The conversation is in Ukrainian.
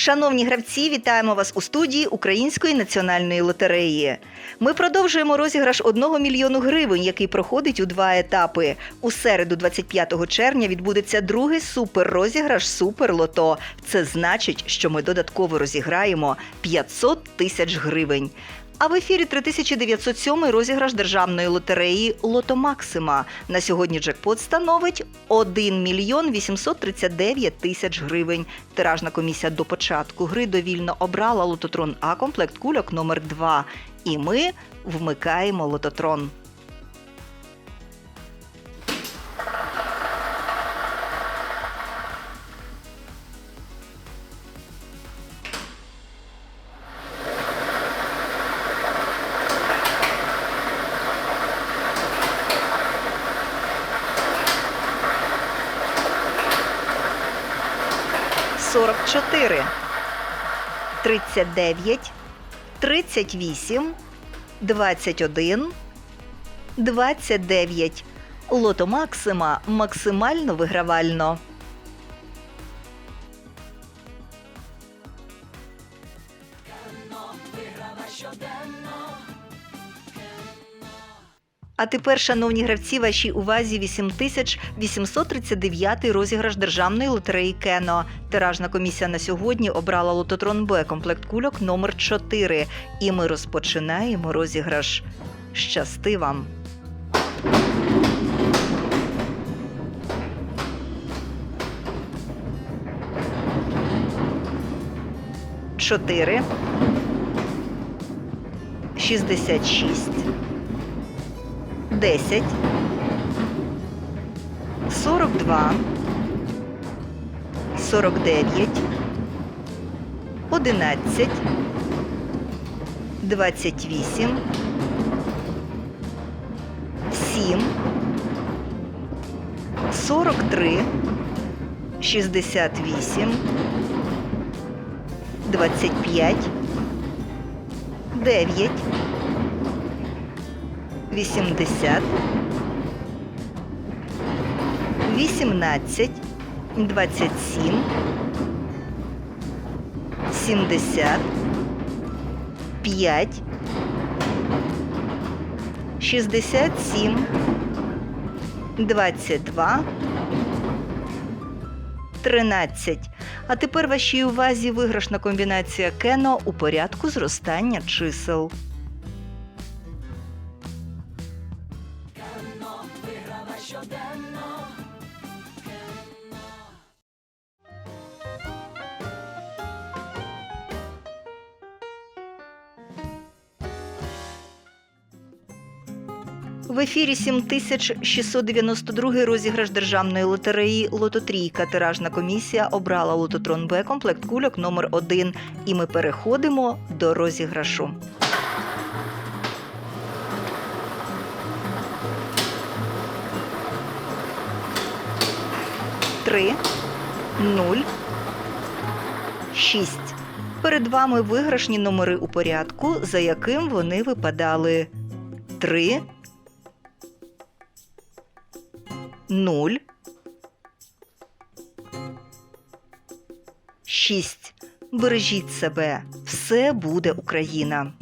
Шановні гравці, вітаємо вас у студії Української національної лотереї. Ми продовжуємо розіграш 1 мільйону гривень, який проходить у два етапи. У середу, 25 червня, відбудеться другий супер-розіграш Супер-лото. Це значить, що ми додатково розіграємо 500 тисяч гривень. А в ефірі 3907 розіграш державної лотереї Лото Максима. На сьогодні джекпот становить 1 мільйон 839 тисяч гривень. Тиражна комісія до початку гри довільно обрала лототрон А комплект кульок номер 2 І ми вмикаємо лототрон. Сорок чотири, тридцять дев'ять, тридцять вісім, двадцять один, двадцять дев'ять. Лото Максима максимально вигравально. А тепер, шановні гравці, вашій увазі 8839 розіграш державної лотереї Кено. Тиражна комісія на сьогодні обрала лототрон Б комплект кульок номер 4 І ми розпочинаємо розіграш. Щасти вам! Чотири. Шістдесят шість. 10, 42, 49, 11, 28, 7, 43, 68, 25, 9, 80, 18, 27, 70, 5, 67, 22, 13. А тепер вашій увазі виграшна комбінація Кено у порядку зростання чисел. В ефірі 7692 розіграш державної лотереї Лототрійка. Тиражна комісія обрала лототрон Б комплект кульок номер 1 І ми переходимо до розіграшу. Три, нуль, шість. Перед вами виграшні номери у порядку, за яким вони випадали. Три, нуль, шість. Бережіть себе. Все буде Україна.